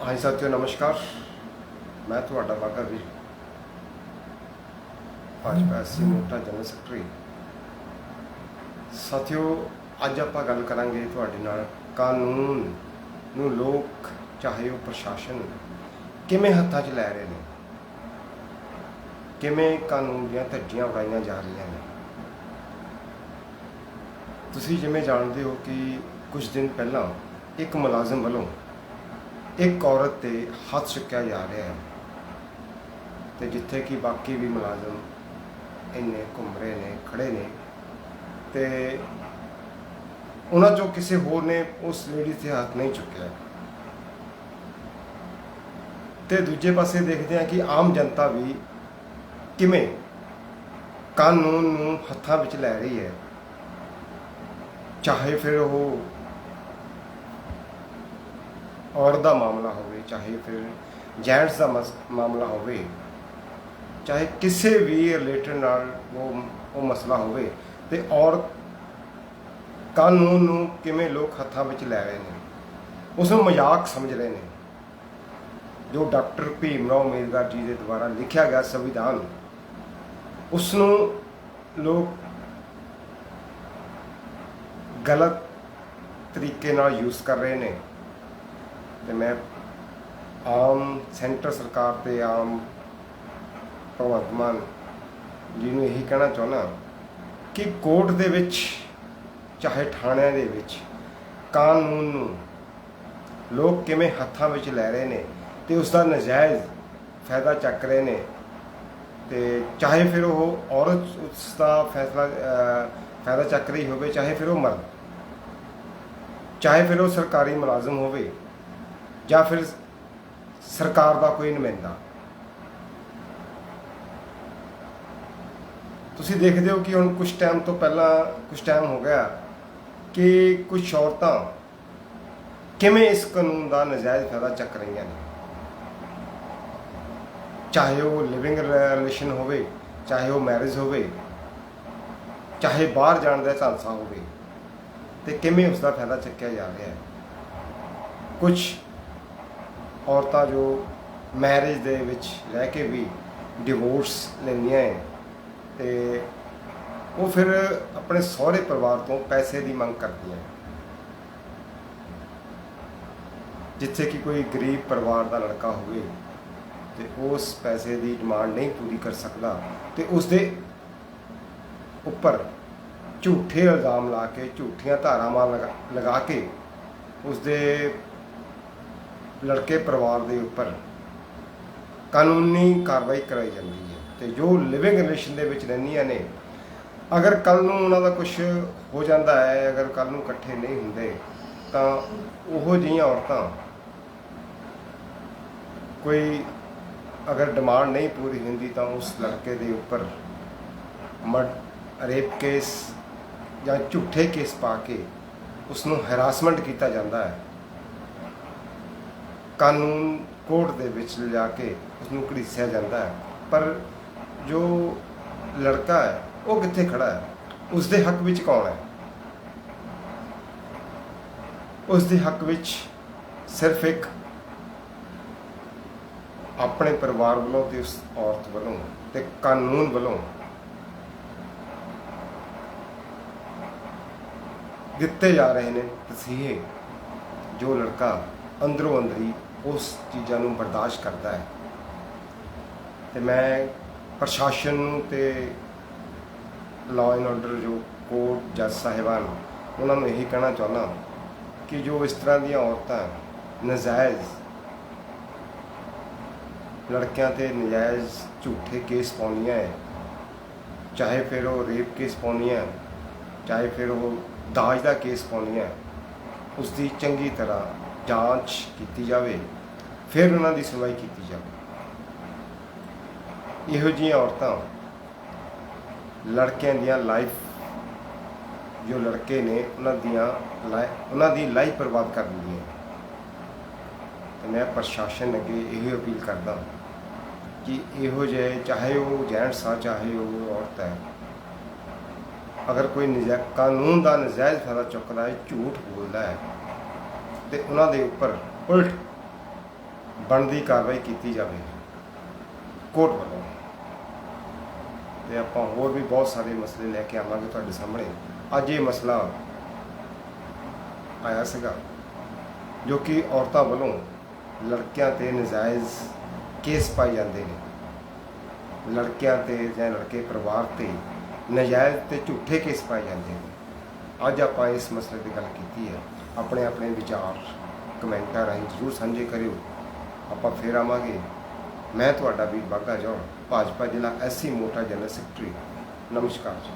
ਹਾਂਜੀ ਸਾਥੀਓ ਨਮਸਕਾਰ। ਮੈਂ ਤੁਹਾਡਾ ਬਾਗਾ ਵੀਰ। ਭਾਜਪਾ ਸੀ ਮੋਟਾ ਜਨਰਲ ਸੈਕਟਰੀ। ਸਾਥੀਓ, ਅੱਜ ਆਪਾਂ ਗੱਲ ਕਰਾਂਗੇ ਤੁਹਾਡੇ ਨਾਲ ਕਾਨੂੰਨ ਨੂੰ ਲੋਕ ਚਾਹੇ ਉਹ ਪ੍ਰਸ਼ਾਸਨ ਕਿਵੇਂ ਹੱਥਾਂ 'ਚ ਲੈ ਰਹੇ ਨੇ, ਕਿਵੇਂ ਕਾਨੂੰਨ ਦੀਆਂ ਧੱਜੀਆਂ ਉਡਾਈਆਂ ਜਾ ਰਹੀਆਂ ਨੇ। ਤੁਸੀਂ ਜਿਵੇਂ ਜਾਣਦੇ ਹੋ ਕਿ ਕੁਝ ਦਿਨ ਪਹਿਲਾਂ ਇੱਕ ਮੁਲਾਜ਼ਮ ਵੱਲੋਂ ਇੱਕ ਔਰਤ ਤੇ ਹੱਥ ਚੁੱਕਿਆ ਜਾ ਰਿਹਾ ਹੈ ਤੇ ਜਿੱਥੇ ਕਿ ਬਾਕੀ ਵੀ ਮੁਲਾਜ਼ਮ ਇੰਨੇ ਘੁੰਮ ਰਹੇ ਨੇ, ਖੜੇ ਨੇ ਤੇ ਉਹਨਾਂ ਚੋਂ ਕਿਸੇ ਹੋਰ ਨੇ ਉਸ ਲੇਡੀ ਤੇ ਹੱਥ ਨਹੀਂ ਚੁੱਕਿਆ। ਤੇ ਦੂਜੇ ਪਾਸੇ ਦੇਖਦੇ ਹਾਂ ਕਿ ਆਮ ਜਨਤਾ ਵੀ ਕਿਵੇਂ ਕਾਨੂੰਨ ਨੂੰ ਹੱਥਾਂ ਵਿੱਚ ਲੈ ਰਹੀ ਹੈ। ਚਾਹੇ ਫਿਰ ਉਹ ਔਰਤ ਦਾ ਮਾਮਲਾ ਹੋਵੇ, ਚਾਹੇ ਫਿਰ ਜੈਂਟਸ ਦਾ ਮਸ- ਮਾਮਲਾ ਹੋਵੇ, ਚਾਹੇ ਕਿਸੇ ਵੀ ਰਿਲੇਟਡ ਨਾਲ ਉਹ ਉਹ ਮਸਲਾ ਹੋਵੇ, ਤੇ ਔਰਤ ਕਾਨੂੰਨ ਨੂੰ ਕਿਵੇਂ ਲੋਕ ਹੱਥਾਂ ਵਿੱਚ ਲੈ ਰਹੇ ਨੇ, ਉਸ ਨੂੰ ਮਜ਼ਾਕ ਸਮਝ ਰਹੇ ਨੇ, ਜੋ ਡਾਕਟਰ ਭੀਮ ਰਾਓ ਅੰਬੇਦਕਰ ਜੀ ਦੇ ਦੁਆਰਾ ਲਿਖਿਆ ਗਿਆ ਸੰਵਿਧਾਨ, ਉਸ ਨੂੰ ਲੋਕ ਗਲਤ ਤਰੀਕੇ ਨਾਲ ਯੂਜ਼ ਕਰ ਰਹੇ ਨੇ ਤੇ ਮੈਂ ਆਮ ਸੈਂਟਰ ਸਰਕਾਰ ਤੇ ਆਮ ਭਗਵੰਤ ਮਾਨ ਜੀ ਨੂੰ ਇਹੀ ਕਹਿਣਾ ਚਾਹੁੰਦਾ ਕਿ ਕੋਰਟ ਦੇ ਵਿੱਚ, ਚਾਹੇ ਥਾਣਿਆਂ ਦੇ ਵਿੱਚ, ਕਾਨੂੰਨ ਨੂੰ ਲੋਕ ਕਿਵੇਂ ਹੱਥਾਂ ਵਿੱਚ ਲੈ ਰਹੇ ਨੇ ਤੇ ਉਸ ਦਾ ਨਜਾਇਜ਼ ਫਾਇਦਾ ਚੱਕ ਰਹੇ ਨੇ ਤੇ ਚਾਹੇ ਫਿਰ ਉਹ ਔਰਤ ਉਸ ਦਾ ਫੈਸਲਾ ਫਾਇਦਾ ਚੱਕ ਰਹੀ ਹੋਵੇ, ਚਾਹੇ ਫਿਰ ਉਹ ਮਰਦ, ਚਾਹੇ ਫਿਰ ਉਹ ਸਰਕਾਰੀ ਮੁਲਾਜ਼ਮ ਹੋਵੇ ਜਾਂ ਫਿਰ ਸਰਕਾਰ ਦਾ ਕੋਈ ਨੁਮਾਇੰਦਾ? ਤੁਸੀਂ ਦੇਖਦੇ ਹੋ ਕਿ ਹੁਣ ਕੁਝ ਟਾਈਮ ਤੋਂ ਪਹਿਲਾਂ ਕੁਝ ਟਾਈਮ ਹੋ ਗਿਆ ਕਿ ਕੁਝ ਔਰਤਾਂ ਕਿਵੇਂ ਇਸ ਕਾਨੂੰਨ ਦਾ ਨਜਾਇਜ਼ ਫਾਇਦਾ ਚੱਕ ਰਹੀਆਂ ਨੇ? ਚਾਹੇ ਉਹ ਲਿਵਿੰਗ ਰਿਲੇਸ਼ਨ ਹੋਵੇ, ਚਾਹੇ ਉਹ ਮੈਰਿਜ ਹੋਵੇ, ਚਾਹੇ ਬਾਹਰ ਜਾਣ ਦਾ ਝਾਂਸਾ ਹੋਵੇ, ਤੇ ਕਿਵੇਂ ਉਸ ਦਾ ਫਾਇਦਾ ਚੱਕਿਆ ਜਾ ਰਿਹਾ ਹੈ? ਕੁਝ ਔਰਤਾਂ ਜੋ ਮੈਰਿਜ ਦੇ ਵਿੱਚ ਰਹਿ ਕੇ ਵੀ ਡਿਵੋਰਸ ਲੈਂਦੀਆਂ ਹੈ ਤੇ ਉਹ ਫਿਰ ਆਪਣੇ ਸਹੁਰੇ ਪਰਿਵਾਰ ਤੋਂ ਪੈਸੇ ਦੀ ਮੰਗ ਕਰਦੀਆਂ ਜਿੱਥੇ ਕਿ ਕੋਈ ਗਰੀਬ ਪਰਿਵਾਰ ਦਾ ਲੜਕਾ ਹੋਵੇ ਤੇ ਉਸ ਪੈਸੇ ਦੀ ਡਿਮਾਂਡ ਨਹੀਂ ਪੂਰੀ ਕਰ ਸਕਦਾ ਤੇ ਉਸ ਦੇ ਉੱਪਰ ਝੂਠੇ ਇਲਜ਼ਾਮ ਲਾ ਕੇ ਝੂਠੀਆਂ ਧਾਰਾਵਾਂ ਲਗਾ- ਲਗਾ ਕੇ ਉਸ ਦੇ ਲੜਕੇ ਪਰਿਵਾਰ ਦੇ ਉੱਪਰ ਕਾਨੂੰਨੀ ਕਾਰਵਾਈ ਕਰਾਈ ਜਾਂਦੀ ਹੈ ਤੇ ਜੋ ਲਿਵਿੰਗ ਰਿਲੇਸ਼ਨ ਦੇ ਵਿੱਚ ਰਹਿੰਦੀਆਂ ਨੇ, ਅਗਰ ਕੱਲ ਨੂੰ ਉਹਨਾਂ ਦਾ ਕੁਝ ਹੋ ਜਾਂਦਾ ਹੈ, ਅਗਰ ਕੱਲ ਨੂੰ ਇਕੱਠੇ ਨਹੀਂ ਹੁੰਦੇ, ਤਾਂ ਉਹੋ ਜਿਹੀਆਂ ਔਰਤਾਂ ਕੋਈ ਅਗਰ ਡਿਮਾਂਡ ਨਹੀਂ ਪੂਰੀ ਹੁੰਦੀ ਤਾਂ ਉਸ ਲੜਕੇ ਦੇ ਉੱਪਰ ਮਰਡ ਰੇਪ ਕੇਸ ਜਾਂ ਝੂਠੇ ਕੇਸ ਪਾ ਕੇ ਉਸ ਨੂੰ ਹੈਰਾਸਮੈਂਟ ਕੀਤਾ ਜਾਂਦਾ ਹੈ। ਕਾਨੂੰਨ ਕੋਰਟ ਦੇ ਵਿੱਚ ਲਿਜਾ ਕੇ ਉਸ ਨੂੰ ਘੜੀਸਿਆ ਜਾਂਦਾ ਹੈ। ਪਰ ਜੋ ਲੜਕਾ ਹੈ, ਉਹ ਕਿੱਥੇ ਖੜਾ ਹੈ? ਉਸ ਦੇ ਹੱਕ ਵਿੱਚ ਕੌਣ ਹੈ? ਉਸ ਦੇ ਹੱਕ ਵਿੱਚ ਸਿਰਫ ਇੱਕ ਆਪਣੇ ਪਰਿਵਾਰ ਵੱਲੋਂ ਤੇ ਉਸ ਔਰਤ ਵੱਲੋਂ ਤੇ ਕਾਨੂੰਨ ਵੱਲੋਂ ਦਿੱਤੇ ਜਾ ਰਹੇ ਨੇ ਤਸੀਹੇ ਜੋ ਲੜਕਾ ਅੰਦਰੋਂ ਅੰਦਰੀ ਉਸ ਚੀਜ਼ਾਂ ਨੂੰ ਬਰਦਾਸ਼ਤ ਕਰਦਾ ਹੈ। ਤੇ ਮੈਂ ਪ੍ਰਸ਼ਾਸਨ ਨੂੰ ਤੇ ਲਾਅ ਐਂਡ ਆਰਡਰ ਜੋ ਕੋਰਟ ਜੱਜ ਸਾਹਿਬਾਨ, ਉਹਨਾਂ ਨੂੰ ਇਹੀ ਕਹਿਣਾ ਚਾਹੁੰਦਾ ਕਿ ਜੋ ਇਸ ਤਰ੍ਹਾਂ ਦੀਆਂ ਔਰਤਾਂ ਨਜਾਇਜ਼ ਲੜਕਿਆਂ ਤੇ ਨਜਾਇਜ਼ ਝੂਠੇ ਕੇਸ ਪਾਉਂਦੀਆਂ ਹੈ, ਚਾਹੇ ਫਿਰ ਉਹ ਰੇਪ ਕੇਸ ਪਾਉਂਦੀਆਂ ਚਾਹੇ ਫਿਰ ਉਹ ਦਾਜ ਦਾ ਕੇਸ ਪਾਉਂਦੀਆਂ ਉਸ ਦੀ ਚੰਗੀ ਤਰ੍ਹਾਂ ਜਾਂਚ ਕੀਤੀ ਜਾਵੇ। ਫਿਰ ਉਹਨਾਂ ਦੀ ਸੁਣਵਾਈ ਕੀਤੀ ਜਾਵੇ ਇਹੋ ਜਿਹੀਆਂ ਔਰਤਾਂ ਲੜਕਿਆਂ ਦੀਆਂ ਲਾਈਫ ਜੋ ਲੜਕੇ ਨੇ ਉਹਨਾਂ ਦੀਆਂ ਉਹਨਾਂ ਦੀ ਲਾਈਫ ਬਰਬਾਦ ਕਰ ਦਿੰਦੀਆਂ ਤੇ ਮੈਂ ਪ੍ਰਸ਼ਾਸਨ ਅੱਗੇ ਇਹੋ ਅਪੀਲ ਕਰਦਾ ਕਿ ਇਹੋ ਜਿਹੇ, ਚਾਹੇ ਉਹ ਜੈਂਟਸ ਆ, ਚਾਹੇ ਉਹ ਔਰਤ ਹੈ, ਅਗਰ ਕੋਈ ਨਜਾ, ਕਾਨੂੰਨ ਦਾ ਨਜਾਇਜ਼ ਫਾਇਦਾ ਚੁੱਕਦਾ ਹੈ, ਝੂਠ ਬੋਲਦਾ ਹੈ, ਤੇ ਉਹਨਾਂ ਦੇ ਉੱਪਰ ਉਲਟ ਬਣਦੀ ਕਾਰਵਾਈ ਕੀਤੀ ਜਾਵੇ। ਕੋਰਟ ਵੱਲੋਂ। ਤੇ ਆਪਾਂ ਹੋਰ ਵੀ ਬਹੁਤ ਸਾਰੇ ਮਸਲੇ ਲੈ ਕੇ ਆਵਾਂਗੇ ਤੁਹਾਡੇ ਸਾਹਮਣੇ। ਅੱਜ ਇਹ ਮਸਲਾ ਆਇਆ ਸੀਗਾ, ਜੋ ਕਿ ਔਰਤਾਂ ਵੱਲੋਂ ਲੜਕਿਆਂ ਤੇ ਨਜਾਇਜ਼ ਕੇਸ ਪਾਏ ਜਾਂਦੇ ਨੇ। ਲੜਕਿਆਂ ਤੇ ਜਾਂ ਲੜਕੇ ਪਰਿਵਾਰ ਤੇ ਨਜਾਇਜ਼ ਤੇ ਝੂਠੇ ਕੇਸ ਪਾਏ ਜਾਂਦੇ ਨੇ। ਅੱਜ ਆਪਾਂ ਇਸ ਮਸਲੇ ਦੀ ਗੱਲ ਕੀਤੀ ਹੈ। ਆਪਣੇ ਆਪਣੇ ਵਿਚਾਰ ਕਮੈਂਟਾਂ ਰਾਹੀਂ ਜ਼ਰੂਰ ਸਾਂਝੇ ਕਰਿਓ। ਆਪਾਂ ਫੇਰ ਆਵਾਂਗੇ। ਮੈਂ ਤੁਹਾਡਾ ਵੀਰ ਬਾਗਾ ਜੌਨ ਭਾਜਪਾ ਜ਼ਿਲ੍ਹਾ ਐਸਸੀ ਮੋਟਾ ਜਨਰਲ ਸੈਕਟਰੀ, ਨਮਸਕਾਰ ਜੀ।